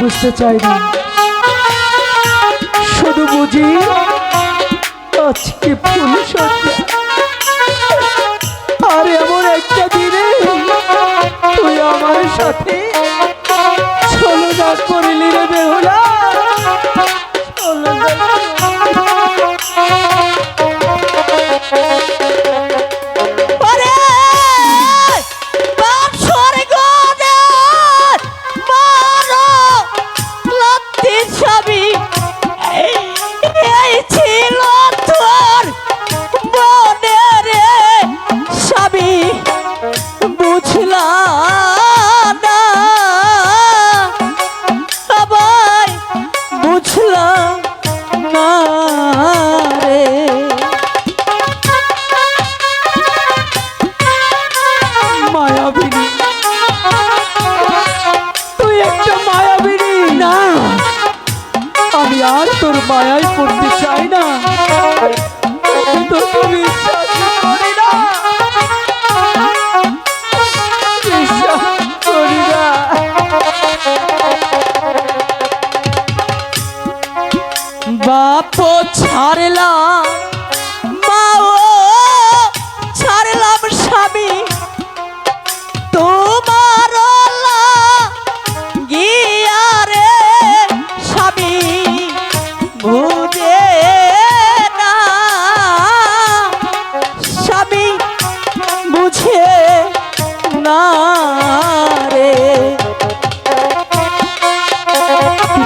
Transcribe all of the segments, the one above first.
বুঝতে চাই না। শুধু বুঝি আজকে ফুল আর এমন একটা দিনে তুই আমার সাথে চলো না করিলি রে বেহুলা। ছবি বুঝলাম না। সবাই বুঝলাম না রে। মায়াবিনী। তুই একটা মায়াবিনী। না। আমি আর তোর মায়ায় পড়তে চাই না। তোকে বিশ্বাস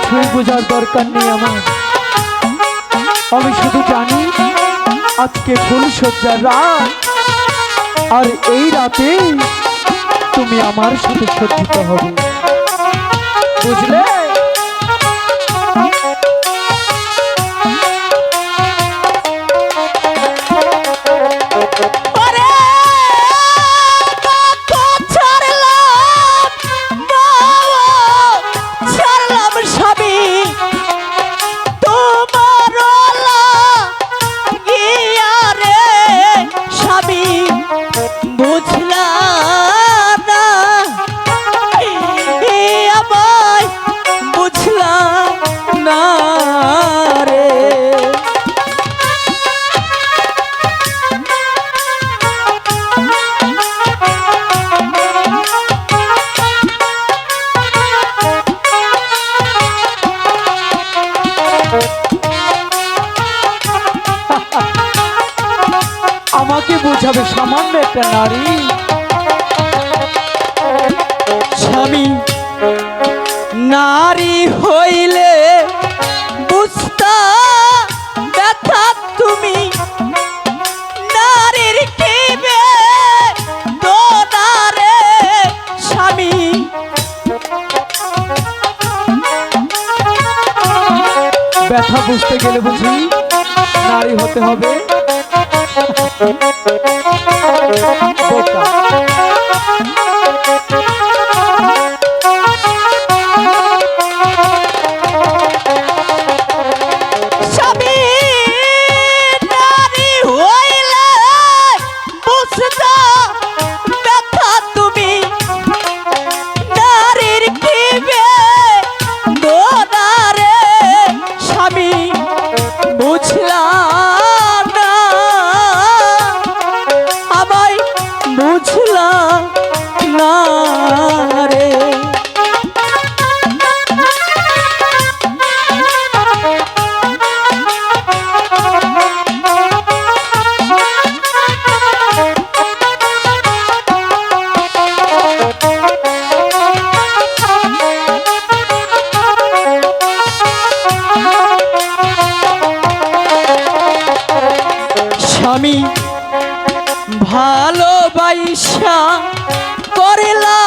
কিছুই বোঝার দরকার নেই আমার। আমি শুধু জানি আজকে ফুল সজ্জার রাত। আর এই রাতে তুমি আমার সাথে সজ্জিত হবে। বুঝলে? আমাকে বোঝাবে সামান্য একটা নারী। স্বামী, নারী হইলে বুঝতা ব্যথা তুমি। নারীর স্বামী। ব্যথা বুঝতে গেলে বুঝি নারী হতে হবে। বোকা। স্বামী ভালোবাসা করলা